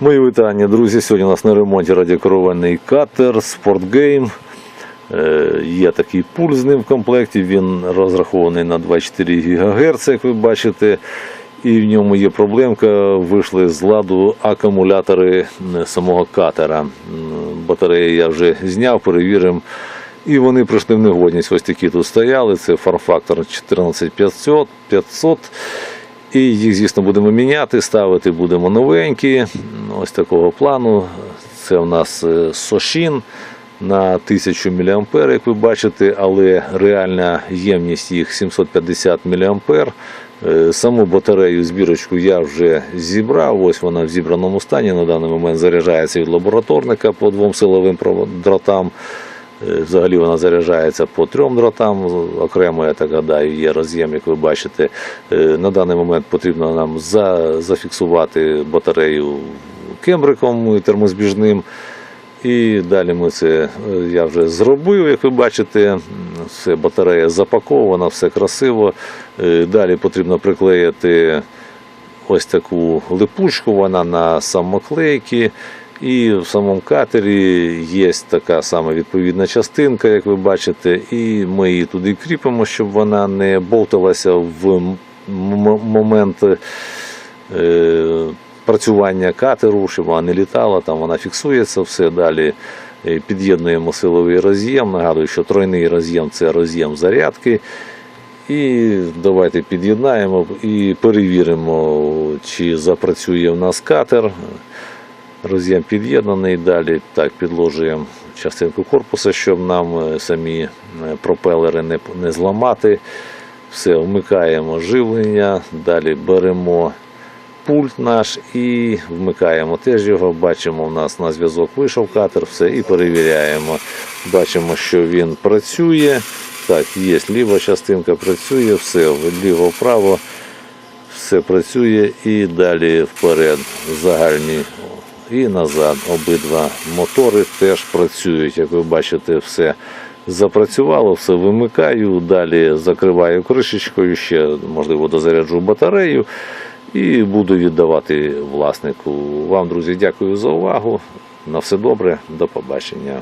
Мої вітання, друзі. Сьогодні у нас на ремонті радіокерований катер Спортгейм. Е, Є такий пульт з ним в комплекті. Він розрахований на 24 ГГц, як ви бачите. І в ньому є проблемка. Вийшли з ладу акумулятори самого катера. Батареї я вже зняв, перевірив. І вони прийшли в негодність. Ось такі тут стояли. Це фарфактор 14500 500. І їх, звісно, будемо міняти, ставити будемо новенькі. Ось такого плану. Це у нас е, Сошін на 1000 мА, як ви бачите, але реальна ємність їх 750 мА. Е, Саму батарею збірочку я вже зібрав. Ось вона в зібраному стані. На даний момент заряджається від лабораторника по двом силовим дротам. Е, Взагалі вона заряджається по трьом дротам. Окремо, я так гадаю, є роз'єм, як ви бачите. На даний момент потрібно нам за, зафіксувати батарею кембриком термозбіжним. І далі ми це е, я вже зробив, як ви бачите. Все батарея запакована, все красиво. Е, Далі потрібно приклеїти ось таку липучку, вона на самоклейки. І в самому катері є така сама відповідна частинка, як ви бачите, і ми її туди кріпимо, щоб вона не болталася в момент е, працювання катеру, щоб вона не літала, там вона фіксується все далі. Під'єднуємо силовий роз'єм. Нагадую, що тройний роз'єм це роз'єм зарядки. І давайте під'єднаємо і перевіримо, чи запрацює в нас катер. Роз'єм під'єднаний. Далі так підложуємо частинку корпуса, щоб нам е, самі е, пропелери не, не зламати. Все, вмикаємо живлення, далі беремо пульт наш і вмикаємо теж його. Бачимо, у нас на зв'язок вийшов катер, все і перевіряємо. Бачимо, що він працює. Так, є ліва частинка працює, все, вліво-вправо, все працює і далі вперед, загальні і назад. Обидва мотори теж працюють. Як ви бачите, все запрацювало, все вимикаю, далі закриваю кришечкою, ще можливо дозаряджу батарею і буду віддавати власнику. Вам, друзі, дякую за увагу. На все добре, до побачення.